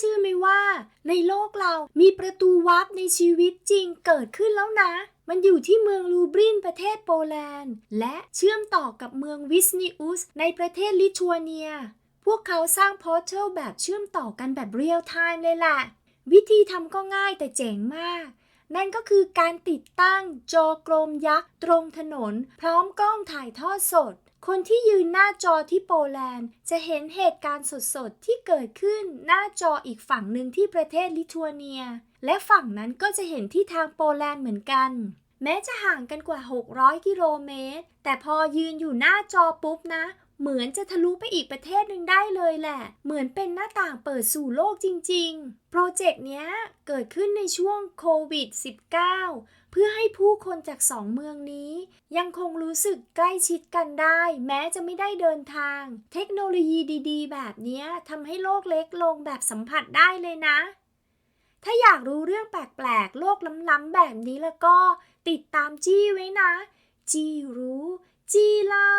ชื่อไหมว่า ในโลกเรามีประตูวาร์ปในชีวิตจริงเกิดขึ้นแล้วนะ มันอยู่ที่เมืองลูบรินประเทศโปแลนด์ และเชื่อมต่อกับเมืองวิสนิอุสในประเทศลิทัวเนีย พวกเขาสร้างพอร์ทัลแบบเชื่อมต่อกันแบบเรียลไทม์เลยแหละ วิธีทำก็ง่ายแต่เจ๋งมาก นั่นก็คือการติดตั้งจอกลมยักษ์ตรงถนน พร้อมกล้องถ่ายทอดสด คนที่ยืนหน้าจอที่โปแลนด์ จะเห็นเหตุการณ์สดๆ ที่เกิดขึ้นหน้าจออีกฝั่งหนึ่งที่ประเทศลิทัวเนีย และฝั่งนั้นก็จะเห็นที่ทางโปแลนด์เหมือนกันแม้จะห่างกันกว่า 600 กิโลเมตร แต่พอยืนอยู่หน้าจอปุ๊บนะ เหมือนจะทะลุไปอีกประเทศหนึ่งได้เลยแหละ เหมือนเป็นหน้าต่างเปิดสู่โลกจริง ๆ โปรเจกต์เนี้ยเกิดขึ้นในช่วงโควิด -19 เพื่อให้ผู้คนจากสองเมืองนี้ ยังคงรู้สึกใกล้ชิดกันได้ แม้จะไม่ได้เดินทาง เทคโนโลยีดีๆ แบบเนี้ยทำให้โลกเล็กลงแบบสัมผัสได้เลยนะ ถ้าอยากรู้เรื่องแปลกๆ โลกล้ำๆแบบนี้แล้วก็ติดตามจี้ไว้นะ จี้รู้ จี้เล่า